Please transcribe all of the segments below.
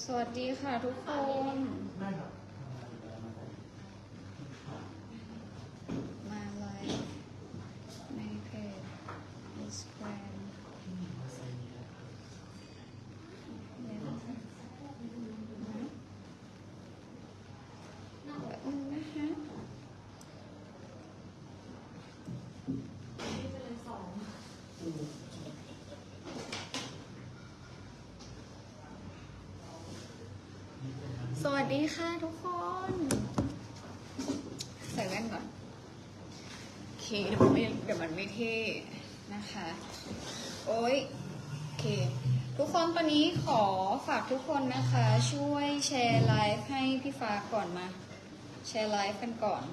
สวัสดีค่ะทุกคน ได้ครับ มาไลฟ์ในเพจ Instagram เดี๋ยวนะคะแบบนึงนะคะ ส วัสดีค่ะทุกคน ใส่แว่นก่อน โอเคเดี๋ยวมันไม่เดี๋ยวมันไม่เท่นะคะ โอ้ยโอเค ทุกคนตอนนี้ขอฝากทุกคนนะคะ ช่วยแชร์ไลฟ์ให้พี่ฟ้าก่อนมา แชร์ไลฟ์กันก่อน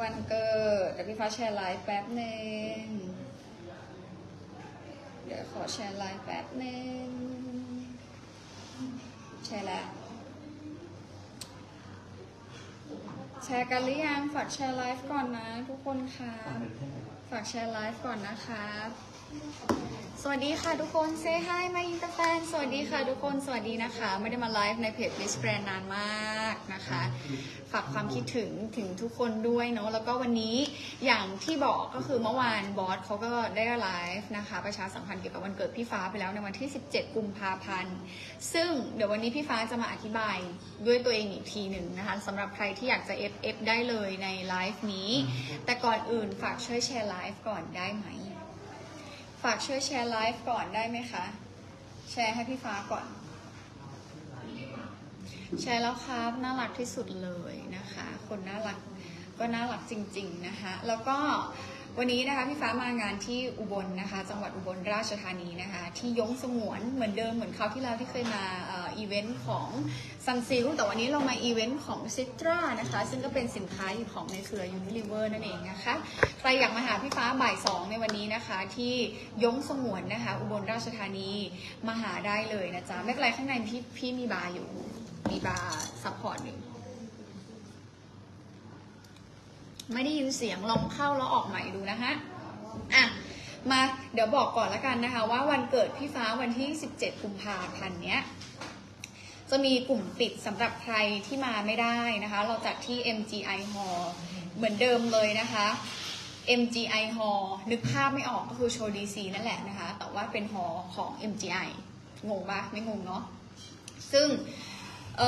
วันเกิดเดี๋ยวพี่ฟ้าแชร์ไลฟ์แป๊บหนึ่งเดี๋ยวขอแชร์ไลฟ์แป๊บหนึ่ง แชร์แล้ว แชร์กันหรือยัง ฝากแชร์ไลฟ์ก่อนนะทุกคนค่ะฝากแชร์ไลฟ์ก่อนนะครับ สวัสดีค่ะทุกคนเซฮายมาอินเตอร์แฟนสวัสดีค่ะทุกคนสวัสดีนะคะ ไม่ได้มาไลฟ์ในเพจ Miss Grand นานมากนะคะ ฝากความคิดถึงถึงทุกคนด้วยเนาะแล้วก็วันนี้อย่างที่บอกก็คือเมื่อวานบอสเขาก็ได้ไลฟ์นะคะ ประชาสัมพันธ์เกี่ยวกับวันเกิดพี่ฟ้าไปแล้วในวันที่ 17 กุมภาพันธ์ ซึ่งเดี๋ยววันนี้พี่ฟ้าจะมาอธิบายด้วยตัวเองอีกทีหนึ่งนะคะสำหรับใครที่อยากจะ F F ได้เลยในไลฟ์นี้ แต่ก่อนอื่นฝากช่วยแชร์ไลฟ์ก่อนได้ไหม ฝากช่วยแชร์ไลฟ์ก่อนได้ไหมคะ แชร์ให้พี่ฟ้าก่อน แชร์แล้วครับน่ารักที่สุดเลยนะคะ คนน่ารักก็น่ารักจริง ๆนะคะ แล้วก็วันนี้นะคะพี่ฟ้ามางานที่อุบลนะคะ จังหวัดอุบลราชธานีนะคะ ที่ยงสงวนเหมือนเดิมเหมือนคราวที่แล้วที่เคยมา อีเวนต์ของซันซิลแต่วันนี้เรามาอีเวนต์ของซิตรานะคะ ซึ่งก็เป็นสินค้าอยู่ของในเครือ Unilever นั่นเองนะคะ ใครอยากมาหาพี่ฟ้าบ่ายสองในวันนี้นะคะ ที่ยงสงวนนะคะ อุบลราชธานีมาหาได้เลยนะจ๊ะ ไม่เป็นไรข้างในพี่พี่มีบาร์อยู่ มีบาร์ซัพพอร์ตอยู่ไม่ได้ยินเสียงลองเข้าแล้วออกใหม่ดูนะฮะอะมาเดี๋ยวบอกก่อนละกันนะคะ ว่าวันเกิดพี่ฟ้าวันที่ 17 กุมภาพันธ์เนี้ย จะมีกลุ่มปิดสำหรับใครที่มาไม่ได้นะคะ เราจัดที่ MGI Hall เหมือนเดิมเลยนะคะ MGI Hall นึกภาพไม่ออกก็คือโชว์ DC นั่นแหละนะคะ แต่ว่าเป็นหอของ MGI งงปะไม่งงเนาะ ซึ่งเ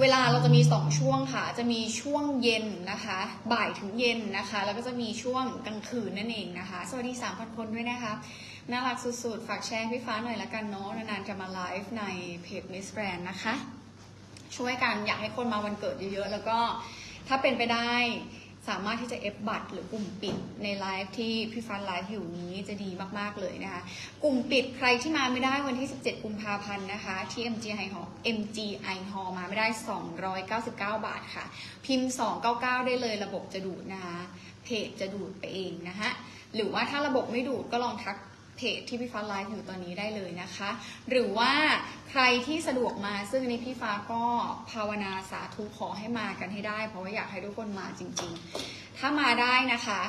เวลาเราจะมี 2 ช่วงค่ะ จะมีช่วงเย็นนะคะ บ่ายถึงเย็นนะคะ แล้วก็จะมีช่วงกลางคืนนั่นเองนะคะ สวัสดี 3,000 คนด้วยนะคะ น่ารักสุดๆ ฝากแชร์พี่ฟ้าหน่อยละกันเนาะนานๆจะมาไลฟ์ในเพจ Miss Brand นะคะ ช่วยกันอยากให้คนมาวันเกิดเยอะๆ แล้วก็ถ้าเป็นไปได้สามารถที่จะเอฟบัตรหรือกลุ่มปิดในไลฟ์ที่พี่ฟันไลฟ์อยู่นี้จะดีมากๆเลยนะคะ กลุ่มปิดใครที่มาไม่ได้วันที่ 17 กุมภาพันธ์นะคะที่ MGI Hall MGI Hall มาไม่ได้ 299 บาทค่ะ พิมพ์ 299 ได้เลยระบบจะดูดนะคะเพจจะดูดไปเองนะคะหรือว่าถ้าระบบไม่ดูดก็ลองทัก เพจที่พี่ฟ้าไลฟ์อยู่ตอนนี้ได้เลยนะคะ หรือว่าใครที่สะดวกมาซึ่งในพี่ฟ้าก็ภาวนาสาธุขอให้มากันให้ได้ เพราะว่าอยากให้ทุกคนมาจริง ๆ ถ้ามาได้นะคะ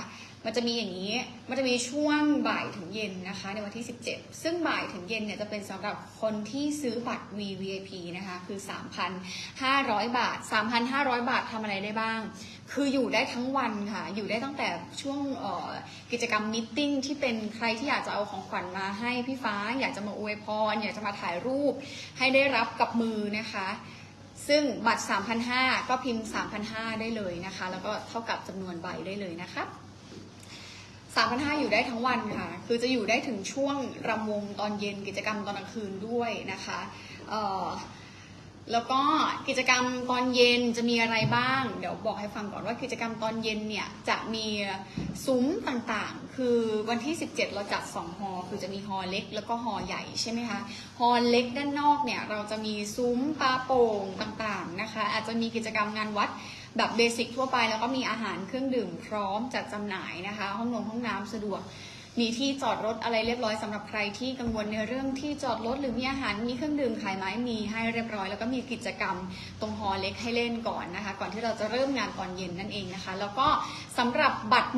มันจะมีอย่างนี้ มันจะมีช่วงบ่ายถึงเย็นนะคะ ในวันที่ 17 ซึ่งบ่ายถึงเย็นเนี่ยจะเป็นสำหรับคนที่ซื้อบัตร VVIP นะคะ คือ 3,500 บาท 3,500 บาททำอะไรได้บ้าง คืออยู่ได้ทั้งวันค่ะ อยู่ได้ตั้งแต่ช่วงกิจกรรมมิทติ้งที่เป็นใครที่อยากจะเอาของขวัญมาให้พี่ฟ้า อยากจะมาอวยพร อยากจะมาถ่ายรูป ให้ได้รับกับมือนะคะซึ่งบัตร 3,500 ก็พิมพ์ 3,500 ได้เลยนะคะ แล้วก็เท่ากับจำนวนใบได้เลยนะคะ 3,500 อยู่ได้ทั้งวันค่ะ คือจะอยู่ได้ถึงช่วงรำวงตอนเย็นกิจกรรมตอนกลางคืนด้วยนะคะแล้วก็กิจกรรมตอนเย็นจะมีอะไรบ้าง เดี๋ยวบอกให้ฟังก่อนว่ากิจกรรมตอนเย็นเนี่ยจะมีซุ้มต่างๆ คือวันที่ 17 เราจัด 2 ฮอร์คือจะมีฮอร์เล็กแล้วก็ฮอร์ใหญ่ใช่ไหมคะ ฮอร์เล็กด้านนอกเนี่ยเราจะมีซุ้มปลาโป่งต่างๆ อาจจะมีกิจกรรมงานวัดแบบเบสิกทั่วไป แล้วก็มีอาหารเครื่องดื่มพร้อมจัดจำหน่ายนะคะ ห้องนงห้องน้ำสะดวก มีที่จอดรถอะไรเรียบร้อยสำหรับใครที่กังวลในเรื่องที่จอดรถหรือมีอาหารมีเครื่องดื่มขายไหมมีให้เรียบร้อย แล้วก็มีกิจกรรมตรงฮอลเล็กให้เล่นก่อนนะคะ ก่อนที่เราจะเริ่มงานตอนเย็นนั่นเองนะคะ แล้วก็สำหรับบัตร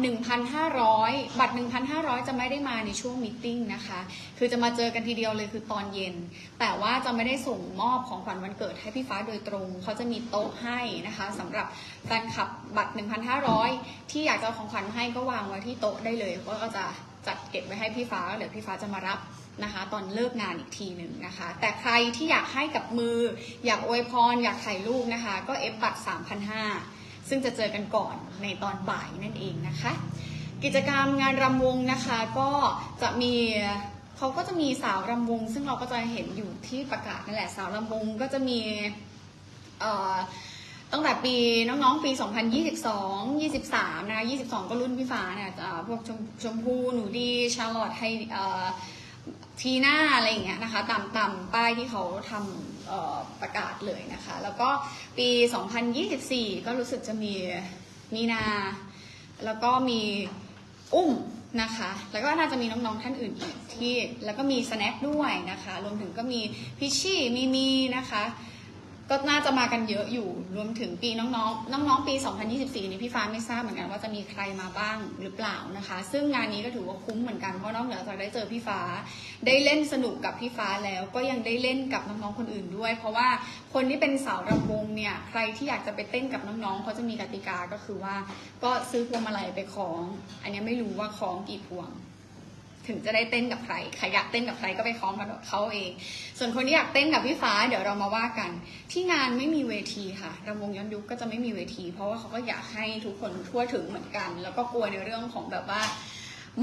1,500 บัตร 1,500 จะไม่ได้มาในช่วงมตติ팅นะคะ คือจะมาเจอกันทีเดียวเลยคือตอนเย็น แต่ว่าจะไม่ได้ส่งมอบของขวัญวันเกิดให้พี่ฟ้าโดยตรง เขาจะมีโต๊ะให้นะคะสำหรับแฟนคลับบัตร 1,500 ที่อยากจะเอาของขวัญให้ก็วางไว้ที่โต๊ะได้เลยเพราะก็จะ จัดเก็บไว้ให้พี่ฟ้าเดี๋ยวพี่ฟ้าจะมารับนะคะ ตอนเลิกงานอีกทีหนึ่งนะคะ แต่ใครที่อยากให้กับมือ อยากอวยพร อยากถ่ายรูปนะคะ ก็เอฟบัตร3,500 ซึ่งจะเจอกันก่อนในตอนบ่ายนั่นเองนะคะ กิจกรรมงานรำวงนะคะก็จะมีเขาก็จะมีสาวรำวง ซึ่งเราก็จะเห็นอยู่ที่ประกาศนั่นแหละสาวรำวงก็จะมีเอ่อ ตั้งแต่ปีน้องๆปี 2022 23 นะคะ 22 ก็รุ่นพี่ฟ้าเนี่ยพวกชมชมพูหนูดีชาร์ลอตไฮทีน่าอะไรอย่างเงี้ยนะคะตามตามป้ายที่เขาทำประกาศเลยนะคะ แล้วก็ปี 2024 ก็รู้สึกจะมีมีนา แล้วก็มีอุ้มนะคะ แล้วก็น่าจะมีน้องๆท่านอื่นอีกที่ แล้วก็มีสแน็คด้วยนะคะ รวมถึงก็มีพิชชี่มีมีนะคะ ก็น่าจะมากันเยอะอยู่รวมถึงปีน้องๆ น้องๆ ปี 2024 นี้พี่ฟ้าไม่ทราบเหมือนกันว่าจะมีใครมาบ้างหรือเปล่านะคะ ซึ่งงานนี้ก็ถือว่าคุ้มเหมือนกันเพราะนอกเหนือจากได้เจอพี่ฟ้า ได้เล่นสนุกกับพี่ฟ้าแล้ว ก็ยังได้เล่นกับน้องๆ คนอื่นด้วย เพราะว่าคนที่เป็นสาวรำวงเนี่ยใครที่อยากจะไปเต้นกับน้องๆเขาจะมีกติกาก็คือว่า ก็ซื้อพวงมาลัยไปคล้อง อันนี้ไม่รู้ว่าคล้องกี่พวง ถึงจะได้เต้นกับใครใครอยากเต้นกับใครก็ไปคล้องกับเขาเอง ส่วนคนที่อยากเต้นกับพี่ฟ้าเดี๋ยวเรามาว่ากัน ที่งานไม่มีเวทีค่ะรำวงย้อนยุคก็จะไม่มีเวที เพราะว่าเขาก็อยากให้ทุกคนทั่วถึงเหมือนกัน แล้วก็กลัวในเรื่องของแบบว่า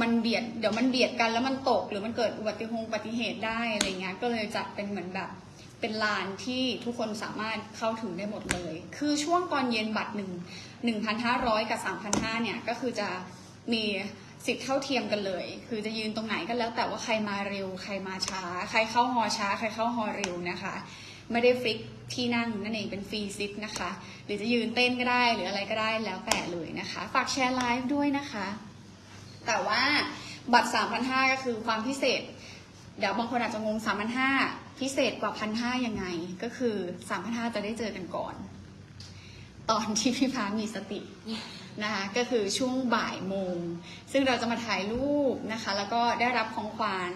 มันเบียดเดี๋ยวมันเบียดกันแล้วมันตก หรือมันเกิดอุบัติเหตุอุบัติเหตุได้อะไรเงี้ยก็เลยจัดเป็นเหมือนแบบเป็นลานที่ทุกคนสามารถเข้าถึงได้หมดเลย คือช่วงตอนเย็นบัตรหนึ่งหนึ่งพันห้าร้อยกับสามพันห้าเนี่ยก็คือจะมี สิทธิ์เท่าเทียมกันเลย คือจะยืนตรงไหนก็แล้ว แต่ว่าใครมาเร็ว ใครมาช้า ใครเข้าฮอช้า ใครเข้าฮอเร็วนะคะ ไม่ได้ฟิกที่นั่งนั่นเองเป็นฟรีซิทนะคะ หรือจะยืนเต้นก็ได้หรืออะไรก็ได้แล้วแต่เลยนะคะ ฝากแชร์ไลฟ์ด้วยนะคะ แต่ว่าบัตร 3,500 ก็คือความพิเศษ เดี๋ยวบางคนอาจจะงง 3,500 พิเศษกว่า 1,500 ยังไง ก็คือ 3,500 จะได้เจอกันก่อน ตอนที่พี่ฟ้ามีสตินะคะก็คือช่วงบ่ายโมง ซึ่งเราจะมาถ่ายรูปนะคะ แล้วก็ได้รับของขวัญ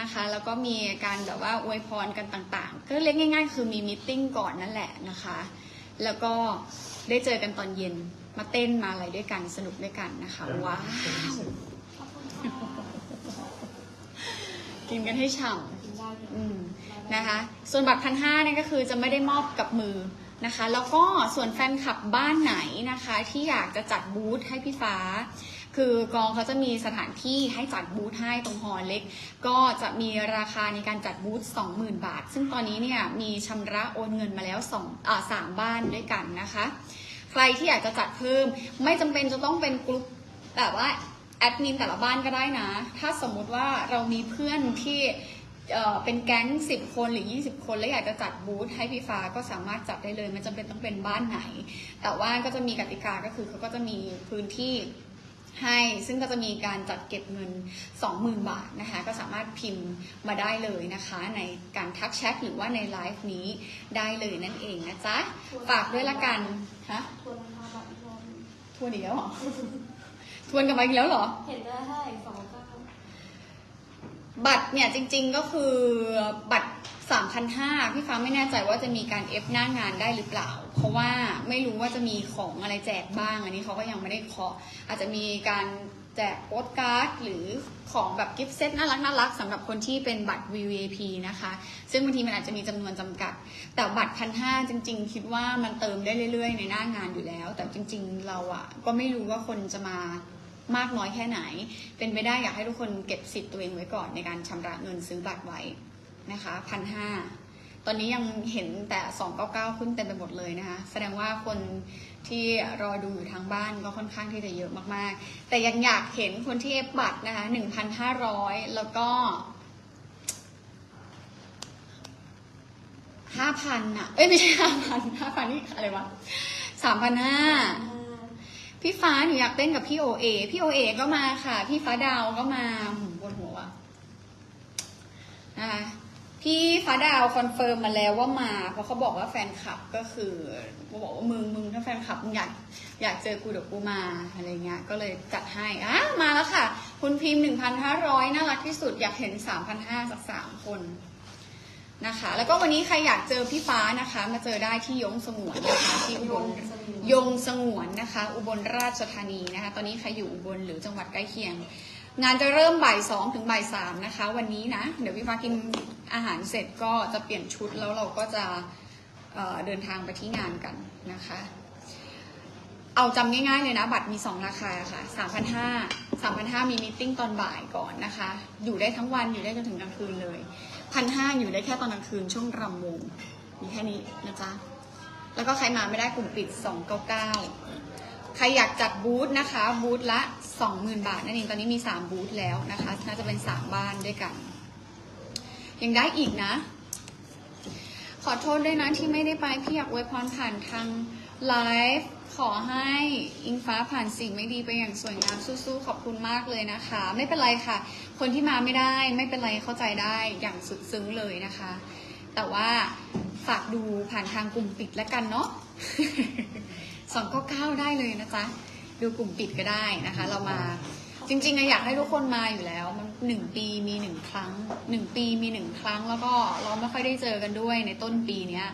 นะคะ แล้วก็มีการแบบว่าอวยพรกันต่างๆ ก็เรียกง่าย ๆ คือมีมิทติ้งก่อนนั่นแหละนะคะ แล้วก็ได้เจอกันตอนเย็นมาเต้นมาอะไรด้วยกันสนุกด้วยกันนะคะว้าวกินกันให้ฉ่ำอืมนะคะ ส่วนบัตรพันห้าเนี่ยก็คือจะไม่ได้มอบกับมือ นะคะ แล้วก็ส่วนแฟนคลับบ้านไหนนะคะ ที่อยากจะจัดบูธให้พี่ฟ้า คือกองเขาจะมีสถานที่ให้จัดบูธให้ตรงฮอลเล็ก ก็จะมีราคาในการจัดบูธ20,000 บาท ซึ่งตอนนี้เนี่ยมีชำระโอนเงินมาแล้ว2อ่าสามบ้านด้วยกันนะคะ ใครที่อยากจะจัดเพิ่มไม่จำเป็นจะต้องเป็นกลุ่มแต่ว่าแอดมินแต่ละบ้านก็ได้นะ ถ้าสมมุติว่าเรามีเพื่อนที่ เอ่อเป็นแก๊ง 10 คนหรือ 20 คน แล้วอยากจะจัดบูธให้พี่ฟ้าก็สามารถจัดได้เลยไม่จำเป็นต้องเป็นบ้านไหน แต่ว่าก็จะมีกติกาก็คือเขาก็จะมีพื้นที่ให้ซึ่งก็จะมีการจัดเก็บเงิน 20,000 บาทนะคะก็สามารถพิมพ์มาได้เลยนะคะ ในการทักแชทหรือว่าในไลฟ์นี้ได้เลยนั่นเองนะจ๊ะ ฝากด้วยละกันฮะทวนราคาบัตรอีกรอบหนึ่งทวนอีกแล้วเหรอทวนกลันมาอีกแล้วเหรอ เห็นได้เท่าไหร่สองเก้า บัตรเนี่ยจริงๆก็คือบัตร3,500พี่ฟ้าไม่แน่ใจว่าจะมีการเอฟหน้างานได้หรือเปล่า เพราะว่าไม่รู้ว่าจะมีของอะไรแจกบ้าง อันนี้เขาก็ยังไม่ได้เคาะอาจจะมีการแจกโปสการ์ดหรือของแบบกิฟต์เซตน่ารักน่ารักสำหรับคนที่เป็นบัตร VVIP นะคะ ซึ่งบางทีมันอาจจะมีจำนวนจำกัด แต่บัตรพันห้าจริง ๆ คิดว่ามันเติมได้เรื่อย ๆ ในหน้างานอยู่แล้ว แต่จริง ๆ เราอะก็ไม่รู้ว่าคนจะมา มากน้อยแค่ไหน เป็นไปได้อยากให้ทุกคนเก็บสิทธิ์ตัวเองไว้ก่อนในการชำระเงินซื้อบัตรไว้นะคะพันห้าตอนนี้ยังเห็นแต่ 299 ขึ้นเต็มไปหมดเลยนะคะ แสดงว่าคนที่รอดูอยู่ทางบ้านก็ค่อนข้างที่จะเยอะมากๆ แต่ยังอยากเห็นคนที่เอฟบัตรนะคะ 1,500 แล้วก็ 5,000อะ เอ้ยไม่ใช่ 5,000 5,000 นี่อะไรวะ 3,500 พี่ฟ้าหนูอยากเต้นกับพี่โอเอพี่โอเอก็มาค่ะ พี่ฟ้าดาวก็มาหมปวดหัวว่ะนะคะพี่ฟ้าดาวคอนเฟิร์มมาแล้วว่ามา เพราะเขาบอกว่าแฟนคลับก็คือเขาบอกว่ามึงมึงถ้าแฟนคลับมึงอยากอยากเจอกูเดี๋ยวกูมาอะไรเงี้ย ก็เลยจัดให้อะมาแล้วค่ะ คุณพิมพ์หนึ่งพันห้าร้อยน่ารักที่สุดอยากเห็นสามพันห้าสักสามคน นะคะ แล้วก็วันนี้ใครอยากเจอพี่ฟ้านะคะ มาเจอได้ที่ยงสงวนนะคะที่อุบลยงสงวนนะคะ อุบลราชธานีนะคะ ตอนนี้ใครอยู่อุบลหรือจังหวัดใกล้เคียง งานจะเริ่มบ่ายสองถึงบ่ายสามนะคะ วันนี้นะ เดี๋ยวพี่ฟ้ากินอาหารเสร็จก็จะเปลี่ยนชุดแล้วเราก็จะเเดินทางไปที่งานกันนะคะ เอาจำง่ายๆเลยนะ บัตรมี 2 ราคาค่ะ3,500 3,500มีมิ팅ตอนบ่ายก่อนนะคะ อยู่ได้ทั้งวันอยู่ได้จนถึงกลางคืนเลย 1,500อยู่ได้แค่ตอนกลางคืนช่วงรำวงมีแค่นี้นะจ๊ะ แล้วก็ใครมาไม่ได้กลุ่มปิด 299 ใครอยากจัดบูธนะคะ บูธละ 20,000 บาทนั่นเองตอนนี้มี 3 บูธแล้วนะคะ น่าจะเป็น 3 บ้านด้วยกัน ยังได้อีกนะ ขอโทษด้วยนะที่ไม่ได้ไป พี่อยากอวยพรผ่านทางไลฟ์ ขอให้อิงฟ้าผ่านสิ่งไม่ดีไปอย่างสวยงามสู้ๆขอบคุณมากเลยนะคะ ไม่เป็นไรค่ะ คนที่มาไม่ได้ไม่เป็นไรเข้าใจได้อย่างสุดซึ้งเลยนะคะ แต่ว่าฝากดูผ่านทางกลุ่มปิดแล้วกันเนาะสองก็เก้าได้เลยนะจ๊ะดูกลุ่มปิดก็ได้นะคะ เรามาจริงๆอะอยากให้ทุกคนมาอยู่แล้ว มันหนึ่งปีมีหนึ่งครั้งหนึ่งปีมีหนึ่งครั้ง แล้วก็เราไม่ค่อยได้เจอกันด้วยในต้นปีเนี้ย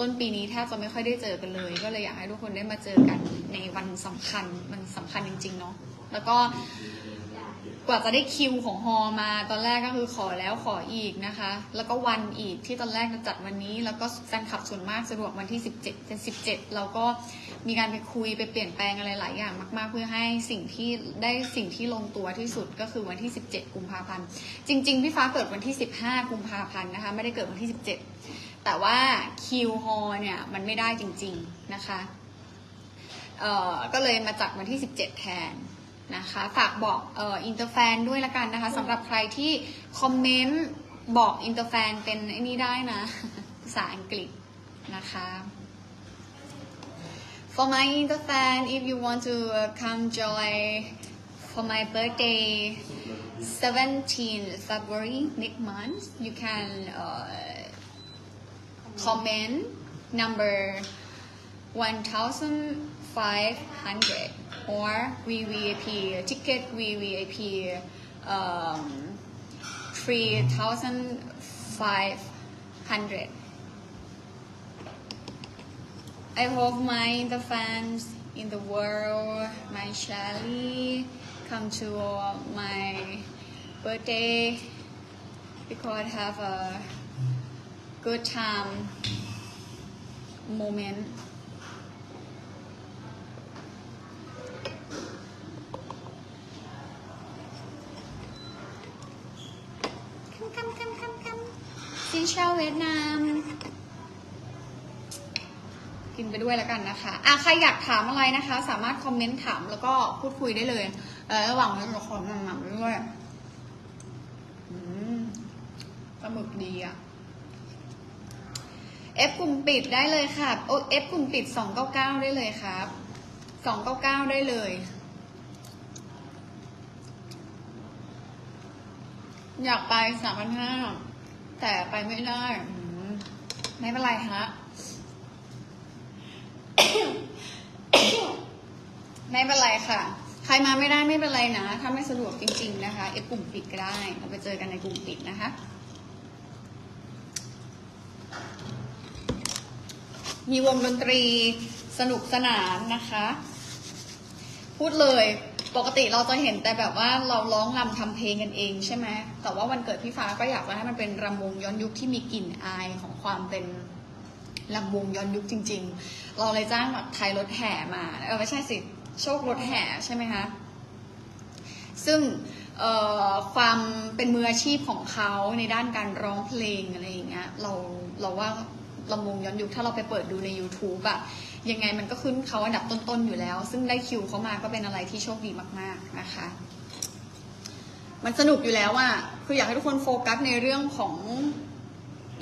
ต้นปีนี้แทบจะไม่ค่อยได้เจอกันเลย ก็เลยอยากให้ทุกคนได้มาเจอกันในวันสำคัญมันสำคัญจริง ๆ เนาะแล้วก็กว่าจะได้คิวของฮอมาตอนแรกก็คือขอแล้วขออีกนะคะ แล้วก็วันอีกที่ตอนแรกจะจัดวันนี้ แล้วก็แฟนคลับส่วนมากสะดวกวันที่ 17เป็น17 เราก็มีการไปคุยไปเปลี่ยนแปลงอะไรหลายอย่างมาก ๆ เพื่อให้สิ่งที่ได้สิ่งที่ลงตัวที่สุดก็คือวันที่ 17 กุมภาพันธ์จริง ๆ พี่ฟ้าเกิดวันที่ 15 กุมภาพันธ์นะคะไม่ได้เกิดวันที่ 17 แต่ว่าคิวฮอเนี่ยมันไม่ได้จริงๆนะคะเอ่อก็เลยมาจัดวันที่ 17 แทนนะคะฝากบอกเอ่ออินเตอร์แฟนด้วยละกันนะคะสำหรับใครที่คอมเมนต์บอกอินเตอร์แฟนเป็นไอ้นี่ได้นะภาษาอังกฤษนะคะ For my interfan, if you want to uh, come join for my birthday, 17 February next month, you can uh, comment number 1500 or VVIP ticket VVIP um, 3500 I hope my the fans in the world my Shelly come to my birthday because I have a good time moment คำคำคำคำคำซีเชลเวียดนาม กินไปด้วยแล้วกันนะคะอะใครอยากถามอะไรนะคะ สามารถคอมเมนต์ถามแล้วก็พูดคุยได้เลย เออระหว่างนี้เราขอหนังๆด้วยอืมปลาหมึกดีอะ เอฟกลุ่มปิดได้เลยค่ะโอเอฟกลุ่มปิดสองเก้าเก้าได้เลยครับสองเก้าเก้าได้เลย อยากไปสามพันห้าแต่ไปไม่ได้ ไม่เป็นไรฮะ ไม่เป็นไรค่ะ ใครมาไม่ได้ไม่เป็นไรนะ ถ้าไม่สะดวกจริง ๆ นะคะเอฟกลุ่มปิดก็ได้ เราไปเจอกันในกลุ่มปิดนะคะ มีวงดนตรีสนุกสนานนะคะ พูดเลยปกติเราจะเห็นแต่แบบว่าเราร้องรำทำเพลงกันเองใช่ไหมแต่ว่าวันเกิดพี่ฟ้าก็อยากจะให้มันเป็นรำวงย้อนยุคที่มีกลิ่นอายของความเป็นรำวงย้อนยุคจริง ๆ เราเลยจ้างแบบไทยรถแห่มาเออไม่ใช่สิโชครถแห่ใช่ไหมคะซึ่งความเป็นมืออาชีพของเขาในด้านการร้องเพลงอะไรอย่างเงี้ยเราเราว่า ลำวงย้อนยุคถ้าเราไปเปิดดูใน YouTube อะยังไงมันก็ขึ้นเขาอันดับต้นๆอยู่แล้ว ซึ่งได้คิวเขามาก็เป็นอะไรที่โชคดีมากๆนะคะ มันสนุกอยู่แล้วอะคืออยากให้ทุกคนโฟกัสในเรื่องของ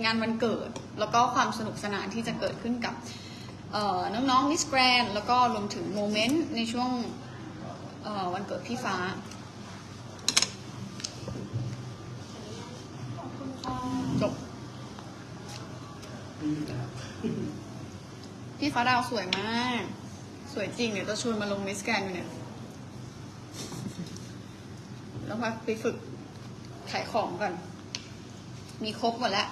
งานวันเกิด แล้วก็ความสนุกสนานที่จะเกิดขึ้นกับน้องๆมิสแกรนแล้วก็รวมถึงโมเมนต์ในช่วงวันเกิดพี่ฟ้า ขอบคุณค่ะ จบ พี่ฟ้าดาวสวยมาก สวยจริงเดี๋ยวจะชวนมาลงมิสแกรนด์อยู่เนี่ย แล้วพักไปฝึกขายของก่อน มีครบหมดแล้ว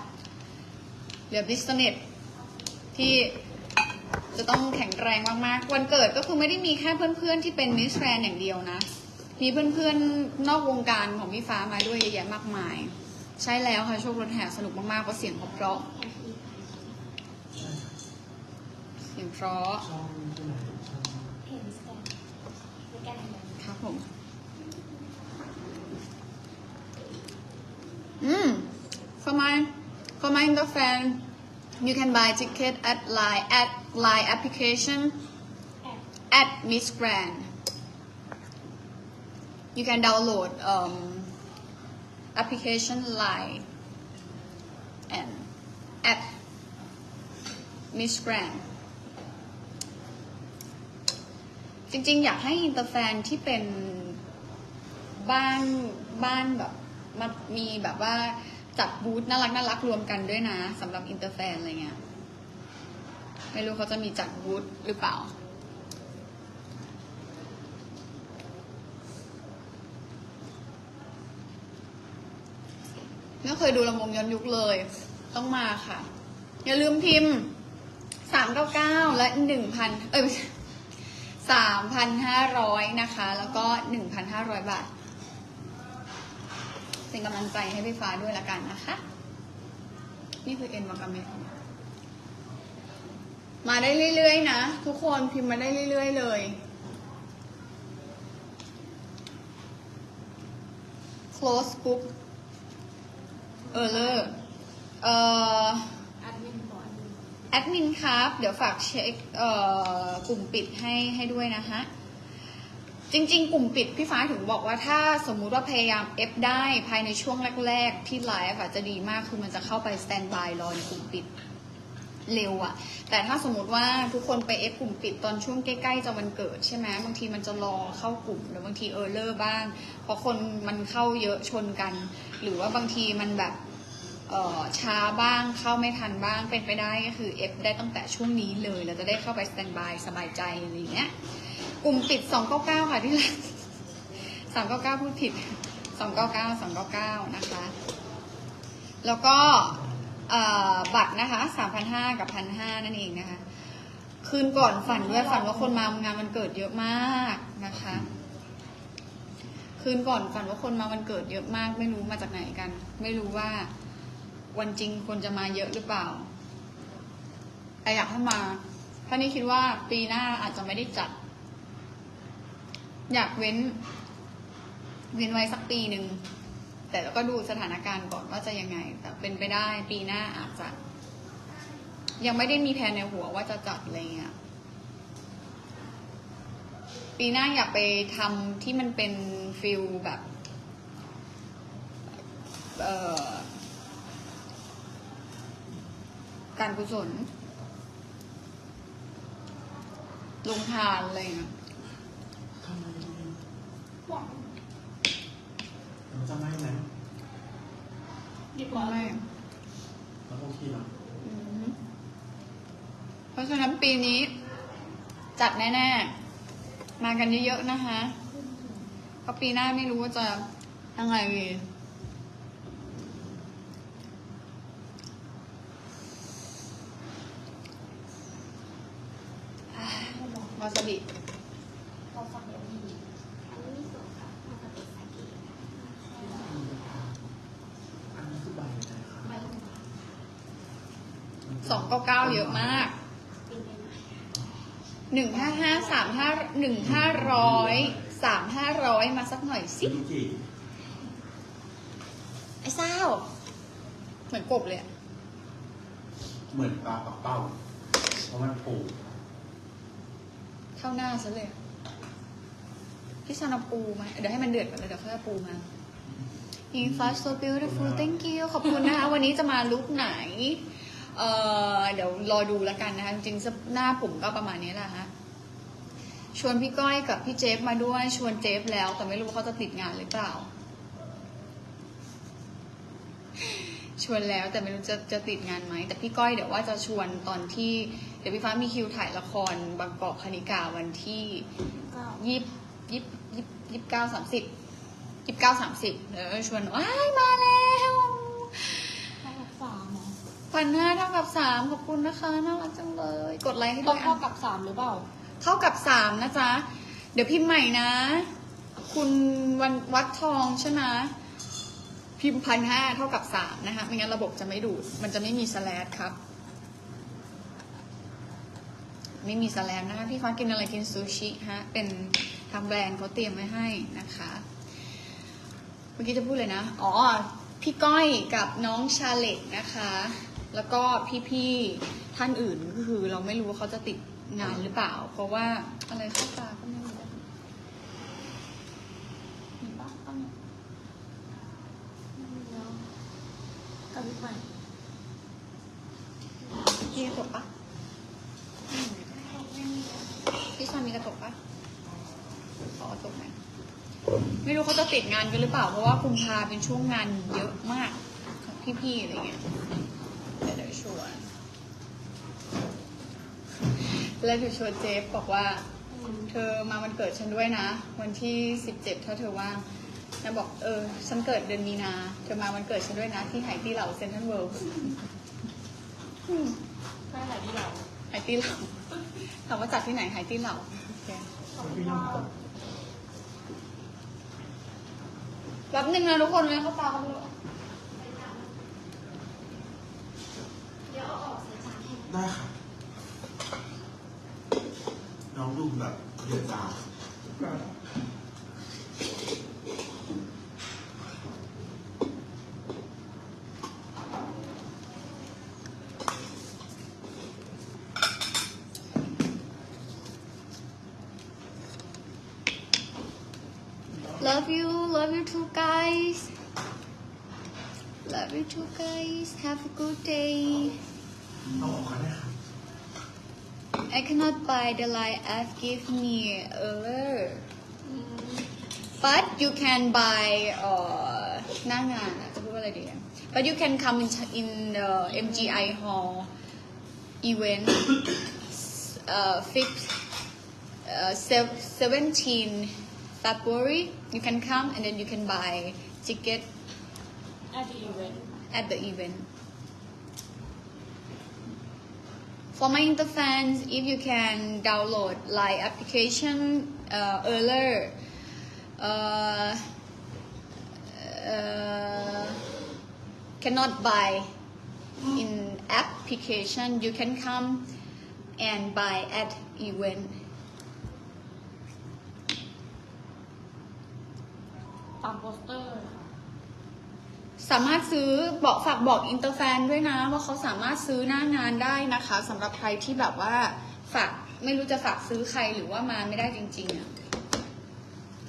เหลือบิสเนสที่จะต้องแข็งแรงมากๆ วันเกิดก็คือไม่ได้มีแค่เพื่อนๆ ที่เป็นมิสแกรนอย่างเดียวนะ มีเพื่อนๆ นอกวงการของพี่ฟ้ามาด้วยเยอะแยะมากมาย ใช่แล้วค่ะโชครถแห่สนุกมากๆเพราะเสียงเพราะ สียงเพราะช่องที่ไหนช่องเพนสแกนสแกนอะไรครับผม อืม for my for my the fan you can buy ticket at line at line application แอด at Miss Grand you can download um application line and at Miss Grand จริง ๆ อยากให้อินเตอร์แฟนที่เป็นบ้านบ้านแบบมันมีแบบว่าจัดบูธน่ารักน่ารักรวมกันด้วยนะสำหรับอินเตอร์แฟนอะไรเงี้ยไม่รู้เขาจะมีจัดบูธหรือเปล่า ไม่เคยดูลำวงย้อนยุคเลย ต้องมาค่ะ อย่าลืมพิมพ์สามเก้าเก้าและหนึ่งพันเอ้ย สามพันห้าร้อยนะคะ แล้วก็หนึ่งพันห้าร้อยบาท เป็นกำลังใจให้พี่ฟ้าด้วยละกันนะคะ นี่คือเอ็นวากาเมะมาได้เรื่อยๆนะ ทุกคนพิมพ์มาได้เรื่อยๆเลยโคลส e ุ๊ o เออเลอร์เออ ดมินครับ เดี๋ยวฝากเช็คเอ่อกลุ่มปิดให้ให้ด้วยนะคะจริงๆ กลุ่มปิดพี่ฟ้าถึงบอกว่าถ้าสมมุติว่าพยายามเอฟได้ภายในช่วงแรก ๆ ที่ไลฟ์อะจะดีมากคือมันจะเข้าไปสแตนบายรอในกลุ่มปิดเร็วอะแต่ถ้าสมมติว่าทุกคนไปเอฟกลุ่มปิดตอนช่วงใกล้ๆจะวันเกิดใช่ไหมบางทีมันจะรอเข้ากลุ่มหรือบางทีเออเลอร์บ้าง เพราะคนมันเข้าเยอะชนกัน หรือว่าบางทีมันแบบ ช้าบ้างเข้าไม่ทันบ้างเป็นไปได้ก็คือเอฟได้ตั้งแต่ช่วงนี้เลยเราจะได้เข้าไปสแตนบายสบายใจอะไรอย่างเงี้ยกลุ่มปิด 299 ค่ะที่รัก399 พูดผิด 299 299 นะคะ แล้วก็บัตรนะคะ 3,500 กับ 1,500 นั่นเองนะคะ คืนก่อนฝันด้วยฝันว่าคนมางานวันเกิดเยอะมากนะคะ คืนก่อนฝันว่าคนมาวันเกิดเยอะมาก ไม่รู้มาจากไหนกัน ไม่รู้ว่า วันจริงคนจะมาเยอะหรือเปล่าแต่อยากให้มาเพรานี่คิดว่าปีหน้าอาจจะไม่ได้จัด อยากเว้น เว้นไว้สักปีหนึ่ง แต่แล้วก็ดูสถานการณ์ก่อนว่าจะยังไง แต่เป็นไปได้ปีหน้าอาจจะ ยังไม่ได้มีแผนในหัวว่าจะจัดอะไรเงี้ย ปีหน้าอยากไปทำที่มันเป็นฟิลแบบ เอ่อ การกุศลลงทานอะไรเงี้ยทำไมหวังมันจะไม่ไหมดีกว่าไม่แล้วโอเคหรอเพราะฉะนั้นปีนี้ จัดแน่ๆ มากันเยอะๆนะคะเพราะปีหน้าไม่รู้ว่าจะยังไงดีอะวาซาบิ เราฟังเดี๋ยวมีอันนี้มีส่วนค่ะมาจากเอสากิ อันนี้คือใบอะไรคะ ใบลงมา สองเก้าเก้าเยอะมาก เป็นไปไหน หนึ่งห้าห้าสามห้าห นึ่งห้าร้อยสามห้าร้อยมาสักหน่อยสิซิกิไอ้เศร้าเหมือนกบเลยอะเหมือนปลาปักเป้า เพราะมันปูเท่าหน้าฉันเลยอะพี่ซันเอาปูมา เดี๋ยวให้มันเดือดก่อนเลยเดี๋ยวค่อยเอาปูมา You fast so beautiful thank you ขอบคุณนะคะ วันนี้จะมาลุกไหน เออเดี๋ยวรอดูแล้วกันนะคะ จริงๆหน้าผมก็ประมาณนี้แหละฮะ ชวนพี่ก้อยกับพี่เจฟมาด้วย ชวนเจฟแล้ว แต่ไม่รู้ว่าเขาจะติดงานหรือเปล่า ชวนแล้วแต่ไม่รู้จะจะติดงานไหม แต่พี่ก้อยเดี๋ยวว่าจะชวนตอนที่เดี๋ยวพี่ฟ้ามีคิวถ่ายละครบางกอกคณิกาวันที่ก็ยี่ยี่ยี่ยี่เก้าสามสิบยี่เก้าสามสิบเดี๋ยวชวนว้ายมาแล้วให้รักษาหมอพันห้าเท่ากับสามขอบคุณนะคะน่ารักจังเลย กดไลค์ให้ต้ด้องวยเท่าอะกับสามหรือเปล่า เท่ากับสามนะจ๊ะ เดี๋ยวพิมพ์ใหม่นะ คุณวันวัดทองใช่ไหมพิมพ์พันห้าเท่ากับสามนะคะไม่งั้นระบบจะไม่ดูด มันจะไม่มีสแลดครับ ไม่มีสแลดนะคะพี่ฟ้ากินอะไรกินซูชิฮะ เป็นทางแบรนด์เขาเตรียมไว้ให้นะคะ เมื่อกี้จะพูดเลยนะ อ๋อ พี่ก้อยกับน้องชาเลตนะคะ แล้วก็พี่ๆท่านอื่นก็คือเราไม่รู้ว่าเขาจะติด งานหรือเปล่า เพราะว่าอะไรเข้าตาก็ไม่รู้นะเห็นปะเอาเนี่ยกับพี่ใหม่พี่กระจกปะพี่ชายมีกระจกปะขอกระจกหนไม่รู้เขาจะติดงานกันหรือเปล่า เพราะว่าคุมภาเป็นช่วงงานเยอะมากของพี่ๆอะไรเงี้ยเดี๋ยวเดี๋ยวชวน แล้วเดี๋ยวชวนเจฟบอกว่า เธอมาวันเกิดฉันด้วยนะ วันที่สิบเจ็ดถ้าเธอว่างฉันบอกเออ ฉันเกิดเดือนมีนา เธอมาวันเกิดฉันด้วยนะ ที่ไหตี้เหล่าเซนทรัลเวิลด์ใช่ไหนที่เราไหตี้เหล่าถามว่าจัดที่ไหนไหตี้เหล่าโอเคขอบคุณค่ะแป๊บนึงนะทุกคนเลยเขาตาเขาเลยเดี๋ยวเอาออกใส่จานให้ได้ค่ะ น้องดูแบบเดือดดาว love you love you too guys love you too guys have a good day เอาออกก็ได้ค่ะ I cannot buy the light app give me earlier but you can buy เอ่อหน้างานอะจะพูดว่าอะไรดีอะ but you can come in in the MGI hall event uh, fifth uh, sev- 17 February you can come and then you can buy ticket แอดอีเวนต์ at the event. for my interface if you can download like application uh, earlier uh, uh, cannot buy in application you can come and buy at event Composter. สามารถซื้อบอกฝากบอกอินเตอร์แฟนด้วยนะ ว่าเขาสามารถซื้อหน้างานได้นะคะสำหรับใครที่แบบว่าฝากไม่รู้จะฝากซื้อใครหรือว่ามาไม่ได้จริงๆอะ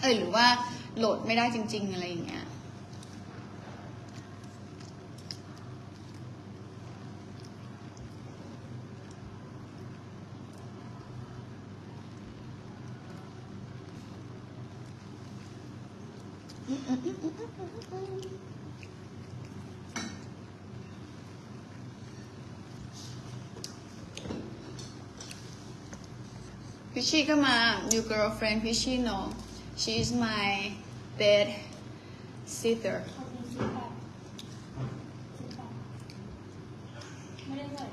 เออหรือว่าโหลดไม่ได้จริง ๆ อะไรอย่างเงี้ยพิชชี่ก็มา new girlfriend พิชชี่ no she is my bed sitter ขอบคุณซื้อแบบซื้อแบบไม่ได้ใส่นานเ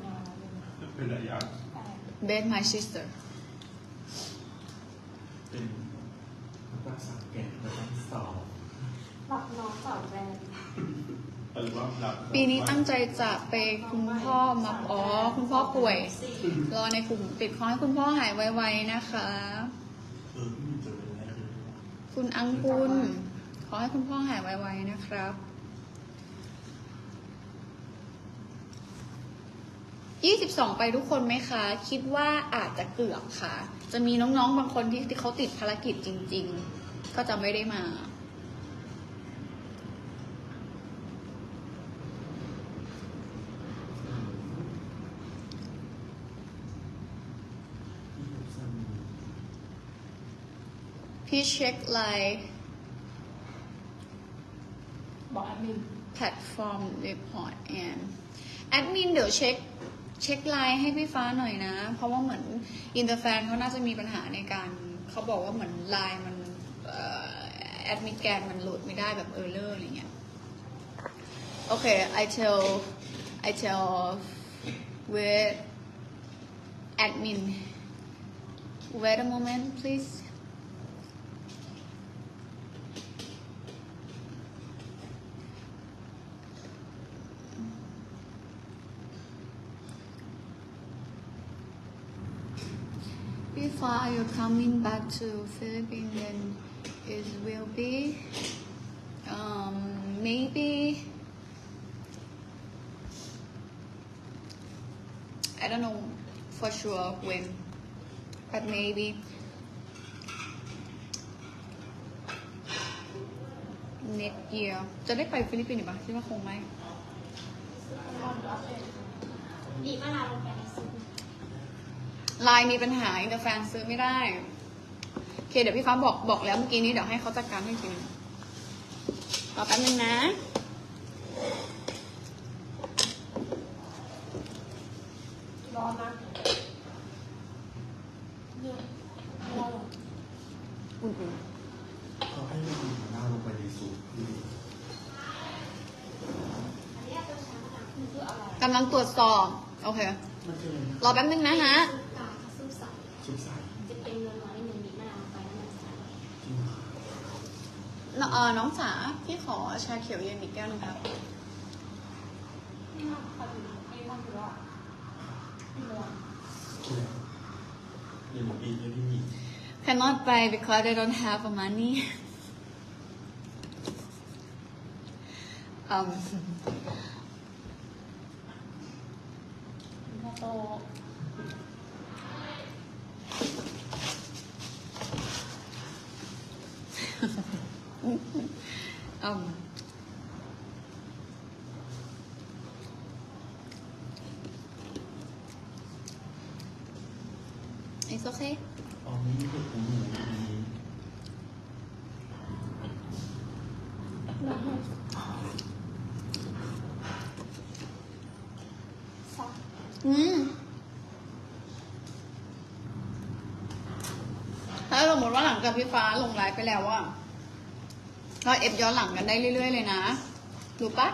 ลยเป็นระยะแต่ bed my sister เป็นรักษาแก่ระดับสองหลับน้องสาวแบรนด์หรือว่ารับ ปีนี้ตั้งใจจะไปคุณพ่อมาอ๋อคุณพ่อป่วย รอในกลุ่มปิดขอให้คุณพ่อหายไวๆนะคะ คุณอังคุณ ขอให้คุณพ่อหายไวๆนะครับ22ไปทุกคนไหมคะ คิดว่าอาจจะเกือบค่ะ จะมีน้องๆบางคนที่ที่เขาติดภารกิจจริง ๆ ก็จะไม่ได้มา please check like บอกแอดมิน platform report and admin เดี๋ยวเช็คเช็คไลน์ให้พี่ฟ้าหน่อยนะ เพราะว่าเหมือนอินเตอร์แฟนเขาน่าจะมีปัญหาในการเขาบอกว่าเหมือนไลน์มันแอดมิดแกนมันโหลดไม่ได้แบบเออร์เลอร์อะไรเงี้ยโอเค I tell I tell with admin wait a moment please Before you coming back to Philippines, then it will be um, maybe I don't know for sure when, but maybe next year จะได้ไปฟิลิปปินส์หรือเปล่าคิดว่าคงไม่ บีบมะนาวลงไป ในซุปไลน์มีปัญหาอินเตอร์แฟนซื้อไม่ได้โอเคเดี๋ยวพี่ฟ้าบอกบอกแล้วเมื่อกี้นี้เดี๋ยวให้เขาจัดการให้ทีนึงรอแป๊บนึงนะร้อนนะเนี่ยร้อนเหรออุ่นเขาให้บีบมะนาวลงไปในซุปพี่มันคืออะไรๆกำลังตรวจสอบ โอเคมันคืออะไรนะรอแป๊บนึงนะฮะกาซุปใสซุปใสจะเป็นเนื้อน้อยหนึ่งบีบมะนาวลงไปน้ำมันใสจริงเหรอนเอ่อน้องจ๋าพี่ขอชาเขียวเย็นอีกแก้วหนึงครับนี่มันผัดอยู่ไอ้ทำอยู่แล้วอะพี่ร้อนคืออะไรเดี๋ยวหนูบีบให้พี่หมี cannot buy because I don't have money um พอโต um it's okay อ๋อมีนี่คือของหนูอันนี้ ซัก อืมถ้าสมมติว่าหลัง จากพี่ฟ้าลงไลฟ์ไปแล้วว่าเราเอฟย้อนหลังกันได้เรื่อย ๆ เลยนะรู้ปะ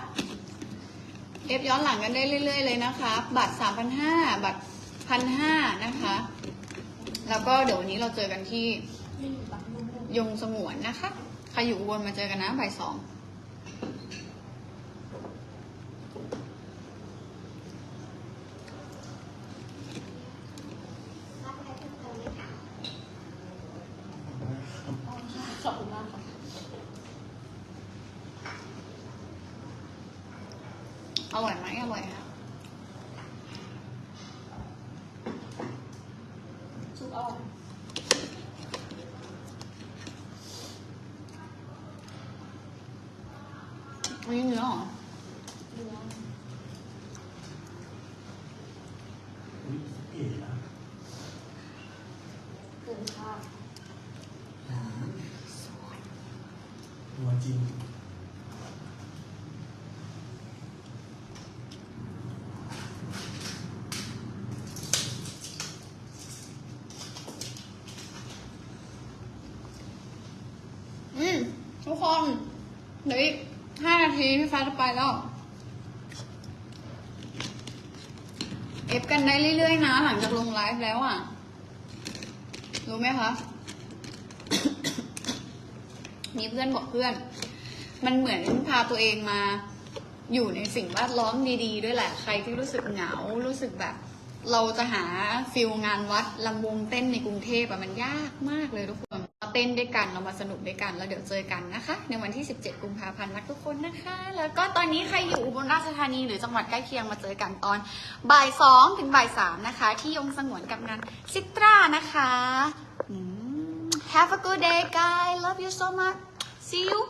เอฟย้อนหลังกันได้เรื่อย ๆ เลยนะคะ บัตรสามพันห้าบัตรพันห้านะคะ แล้วก็เดี๋ยววันนี้เราเจอกันที่ไม่มีบัตรนุ่มยงสงวนนะคะ ใครอยู่อุบนมาเจอกันนะบ่ายสอง รับอะไรเพิ่มเติมไหมคะ ๆขอบคุณมากค่ะ อร่อยไหมอร่อยค่ะ ซุปอร่อย อันนี้เนื้อเหรอ เนื้อ อุ้ยเก๋นะ เกินคาด นัวจริง อืมทุกคนเดี๋ยวอีกห้านาทีพี่ฟ้าจะไปแล้ว เอฟกันได้เรื่อยๆนะ หลังจากลงไลฟ์แล้วอะ รู้ไหมคะ มีเพื่อนบอกเพื่อน มันเหมือนพาตัวเองมาอยู่ในสิ่งแวดล้อมดีๆ ด้วยแหละ ใครที่รู้สึกเหงา รู้สึกแบบ เราจะหาฟิลงานวัดลำวงเต้นในกรุงเทพอะมันยากมากเลยทุกคน เต้นด้วยกันเรามาสนุกด้วยกันแล้วเดี๋ยวเจอกันนะคะ ในวันที่ 17 กุมภาพันธ์นะทุกคนนะคะ แล้วก็ตอนนี้ใครอยู่อุบลราชธานีหรือจังหวัดใกล้เคียงมาเจอกันตอนบ่ายสองถึงบ่ายสามนะคะ ที่ยงสงวนกับงานซิตรานะคะ Have a good day guys love you so much see you